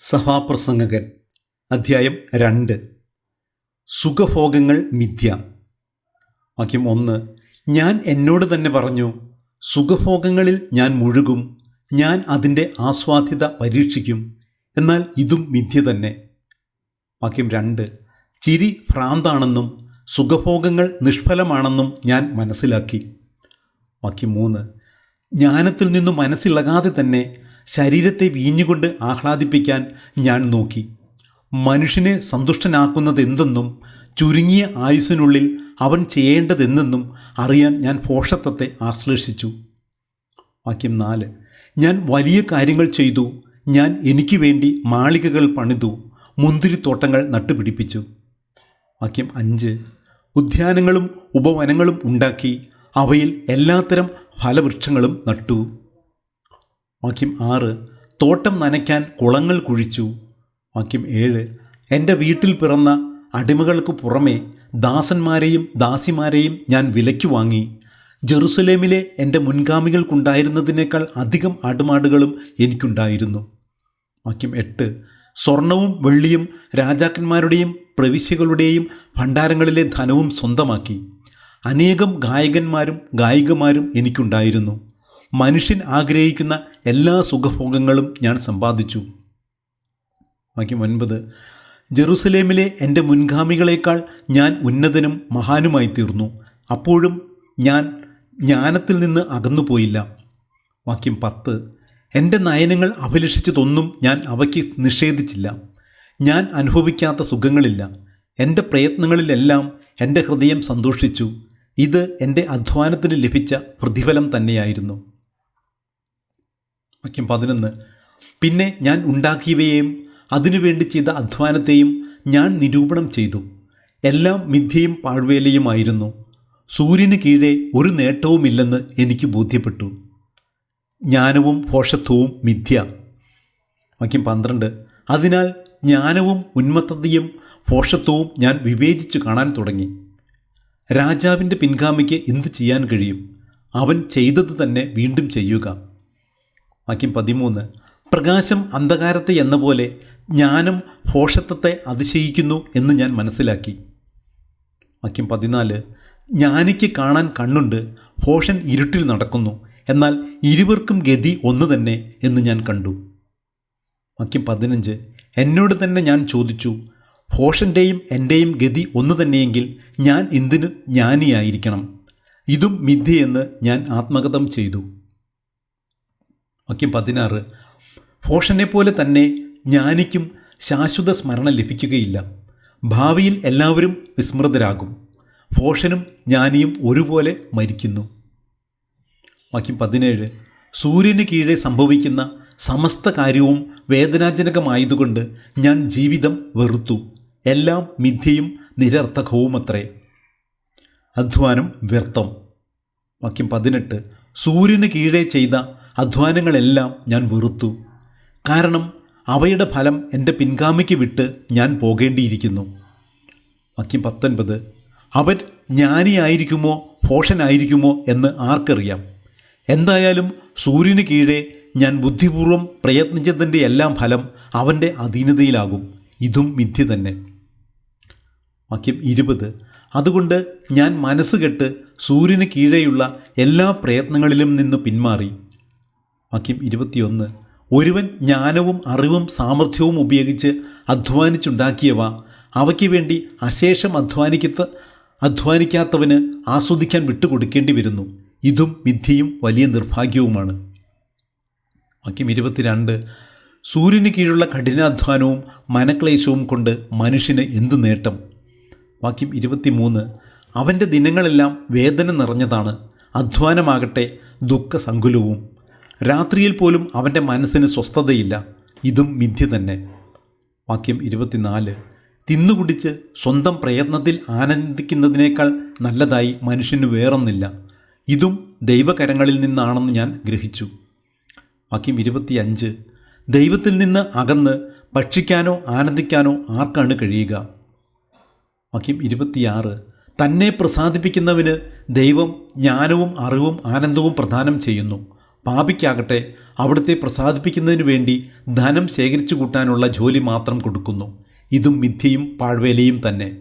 സഭാപ്രസംഗകൻ അധ്യായം രണ്ട്. സുഖഭോഗങ്ങൾ മിഥ്യ. വാക്യം ഒന്ന്. ഞാൻ എന്നോട് തന്നെ പറഞ്ഞു സുഖഭോഗങ്ങളിൽ ഞാൻ മുഴുകും ഞാൻ അതിന്റെ ആസ്വാദ്യത പരീക്ഷിക്കും എന്നാൽ ഇതും മിഥ്യ തന്നെ. വാക്യം രണ്ട്. ചിരി ഭ്രാന്താണെന്നും സുഖഭോഗങ്ങൾ നിഷ്ഫലമാണെന്നും ഞാൻ മനസ്സിലാക്കി. വാക്യം മൂന്ന്. ജ്ഞാനത്തിൽ നിന്നും മനസ്സിളകാതെ തന്നെ ശരീരത്തെ വീഞ്ഞുകൊണ്ട് ആഹ്ലാദിപ്പിക്കാൻ ഞാൻ നോക്കി. മനുഷ്യനെ സന്തുഷ്ടനാക്കുന്നത് എന്തെന്നും ചുരുങ്ങിയ ആയുസ്സിനുള്ളിൽ അവൻ ചെയ്യേണ്ടതെന്തെന്നും അറിയാൻ ഞാൻ പോഷത്വത്തെ ആശ്ലേഷിച്ചു. വാക്യം നാല്. ഞാൻ വലിയ കാര്യങ്ങൾ ചെയ്തു. ഞാൻ എനിക്ക് വേണ്ടി മാളികകൾ പണിതു. മുന്തിരിത്തോട്ടങ്ങൾ നട്ടുപിടിപ്പിച്ചു. വാക്യം അഞ്ച്. ഉദ്യാനങ്ങളും ഉപവനങ്ങളും ഉണ്ടാക്കി അവയിൽ എല്ലാത്തരം ഫലവൃക്ഷങ്ങളും നട്ടു. വാക്യം ആറ് തോട്ടം നനയ്ക്കാൻ കുളങ്ങൾ കുഴിച്ചു. വാക്യം ഏഴ് എന്റെ വീട്ടിൽ പിറന്ന അടിമകൾക്ക് പുറമേ ദാസന്മാരെയും ദാസിമാരെയും ഞാൻ വിലയ്ക്ക് വാങ്ങി. ജെറുസലേമിലെ എന്റെ മുൻഗാമികൾക്കുണ്ടായിരുന്നതിനേക്കാൾ അധികം ആടുമാടുകളും എനിക്കുണ്ടായിരുന്നു. വാക്യം എട്ട് സ്വർണവും വെള്ളിയും രാജാക്കന്മാരുടെയും പ്രവിശ്യകളുടെയും ഭണ്ഡാരങ്ങളിലെ ധനവും സ്വന്തമാക്കി. അനേകം ഗായകന്മാരും ഗായികമാരും എനിക്കുണ്ടായിരുന്നു. മനുഷ്യൻ ആഗ്രഹിക്കുന്ന എല്ലാ സുഖഭോഗങ്ങളും ഞാൻ സമ്പാദിച്ചു. വാക്യം ഒൻപത്. ജെറുസലേമിലെ എന്റെ മുൻഗാമികളേക്കാൾ ഞാൻ ഉന്നതനും മഹാനുമായി തീർന്നു അപ്പോഴും ഞാൻ ജ്ഞാനത്തിൽ നിന്ന് അകന്നുപോയില്ല. വാക്യം പത്ത്. എന്റെ നയനങ്ങൾ അഭിലഷിച്ചതൊന്നും ഞാൻ അവയ്ക്ക് നിഷേധിച്ചില്ല. ഞാൻ അനുഭവിക്കാത്ത സുഖങ്ങളില്ല. എന്റെ പ്രയത്നങ്ങളിലെല്ലാം എന്റെ ഹൃദയം സന്തോഷിച്ചു. ഇത് എന്റെ അധ്വാനത്തിന് ലഭിച്ച പ്രതിഫലം തന്നെയായിരുന്നു. വാക്യം പതിനൊന്ന്. പിന്നെ ഞാൻ ഉണ്ടാക്കിയവയെയും അതിനുവേണ്ടി ചെയ്ത അധ്വാനത്തെയും ഞാൻ നിരൂപണം ചെയ്തു. എല്ലാം മിഥ്യയും പാഴ്വേലയുമായിരുന്നു. സൂര്യന് കീഴെ ഒരു നേട്ടവുമില്ലെന്ന് എനിക്ക് ബോധ്യപ്പെട്ടു. ജ്ഞാനവും ഭോഷത്വവും മിഥ്യ. വാക്യം പന്ത്രണ്ട്. അതിനാൽ ജ്ഞാനവും ഉന്മത്തതയും ഭോഷത്വവും ഞാൻ വിവേചിച്ചു കാണാൻ തുടങ്ങി. രാജാവിന്റെ പിൻഗാമിക്ക് എന്ത് ചെയ്യാൻ കഴിയും? അവൻ ചെയ്തത് തന്നെ വീണ്ടും ചെയ്യുക. വാക്യം പതിമൂന്ന്. പ്രകാശം അന്ധകാരത്തെ എന്ന പോലെ ജ്ഞാനം ഭോഷത്വത്തെ അതിശയിക്കുന്നു എന്ന് ഞാൻ മനസ്സിലാക്കി. വാക്യം പതിനാല്. ജ്ഞാനിക്ക് കാണാൻ കണ്ണുണ്ട് ഭോഷൻ ഇരുട്ടിൽ നടക്കുന്നു എന്നാൽ ഇരുവർക്കും ഗതി ഒന്ന് തന്നെ എന്ന് ഞാൻ കണ്ടു. വാക്യം പതിനഞ്ച്. എന്നോട് തന്നെ ഞാൻ ചോദിച്ചു ഭോഷന്റെയും എന്റെയും ഗതി ഒന്നു തന്നെയെങ്കിൽ ഞാൻ എന്തിനു ജ്ഞാനിയായിരിക്കണം? ഇതും മിഥ്യയെന്ന് ഞാൻ ആത്മഗതം ചെയ്തു. വാക്യം പതിനാറ്. പോലെ തന്നെ ജ്ഞാനിക്കും ശാശ്വത സ്മരണ ലഭിക്കുകയില്ല. ഭാവിയിൽ എല്ലാവരും വിസ്മൃതരാകും. ഭോഷനും ജ്ഞാനിയും ഒരുപോലെ മരിക്കുന്നു. വാക്യം പതിനേഴ്. സൂര്യന് കീഴെ സംഭവിക്കുന്ന സമസ്ത കാര്യവും വേദനാജനകമായതുകൊണ്ട് ഞാൻ ജീവിതം വെറുത്തു. എല്ലാം മിഥ്യയും നിരർത്ഥകവുമത്രേ. അധ്വാനം വ്യർത്ഥം. വാക്യം പതിനെട്ട്. സൂര്യന് കീഴേ ചെയ്ത അധ്വാനങ്ങളെല്ലാം ഞാൻ വെറുത്തു. കാരണം അവയുടെ ഫലം എന്റെ പിൻഗാമിക്ക് വിട്ട് ഞാൻ പോകേണ്ടിയിരിക്കുന്നു. വാക്യം പത്തൊൻപത്. അവൻ ജ്ഞാനിയായിരിക്കുമോ ഭോഷനായിരിക്കുമോ എന്ന് ആർക്കറിയാം. എന്തായാലും സൂര്യന് കീഴേ ഞാൻ ബുദ്ധിപൂർവം പ്രയത്നിച്ചതിന്റെ എല്ലാം ഫലം അവന്റെ അധീനതയിലാകും. ഇതും വിദ്യ തന്നെ. വാക്യം ഇരുപത്. അതുകൊണ്ട് ഞാൻ മനസ്സുകെട്ട് സൂര്യന് കീഴെയുള്ള എല്ലാ പ്രയത്നങ്ങളിലും നിന്ന് പിന്മാറി. വാക്യം ഇരുപത്തിയൊന്ന്. ഒരുവൻ ജ്ഞാനവും അറിവും സാമർഥ്യവും ഉപയോഗിച്ച് അധ്വാനിച്ചുണ്ടാക്കിയവ അവയ്ക്ക് വേണ്ടി അശേഷം അധ്വാനിക്കത്ത അധ്വാനിക്കാത്തവന് ആസ്വദിക്കാൻ വിട്ടുകൊടുക്കേണ്ടി വരുന്നു. ഇതും വിദ്യയും വലിയ നിർഭാഗ്യവുമാണ്. വാക്യം ഇരുപത്തിരണ്ട്. സൂര്യന് കീഴുള്ള കഠിനാധ്വാനവും മനക്ലേശവും കൊണ്ട് മനുഷ്യന് എന്ത് നേട്ടം? വാക്യം ഇരുപത്തിമൂന്ന്. അവന്റെ ദിനങ്ങളെല്ലാം വേദന നിറഞ്ഞതാണ്. അധ്വാനമാകട്ടെ ദുഃഖസങ്കുലവും. രാത്രിയിൽ പോലും അവന്റെ മനസ്സിന് സ്വസ്ഥതയില്ല. ഇതും മിഥ്യ തന്നെ. വാക്യം ഇരുപത്തിനാല്. തിന്നുകുടിച്ച് സ്വന്തം പ്രയത്നത്തിൽ ആനന്ദിക്കുന്നതിനേക്കാൾ നല്ലതായി മനുഷ്യന് വേറൊന്നില്ല. ഇതും ദൈവകരങ്ങളിൽ നിന്നാണെന്ന് ഞാൻ ഗ്രഹിച്ചു. വാക്യം ഇരുപത്തിയഞ്ച്. ദൈവത്തിൽ നിന്ന് അകന്ന് ഭക്ഷിക്കാനോ ആനന്ദിക്കാനോ ആർക്കാണ് കഴിയുക? വാക്യം ഇരുപത്തിയാറ്. തന്നെ പ്രസാദിപ്പിക്കുന്നവന് ദൈവം ജ്ഞാനവും അറിവും ആനന്ദവും പ്രദാനം ചെയ്യുന്നു. പാപിക്കാകട്ടെ അവിടുത്തെ പ്രസാദിപ്പിക്കുന്നതിന് വേണ്ടി ധനം ശേഖരിച്ചു കൂട്ടാനുള്ള ജോലി മാത്രം കൊടുക്കുന്നു. ഇതും മിഥ്യയും പാഴ്വേലയും തന്നെ.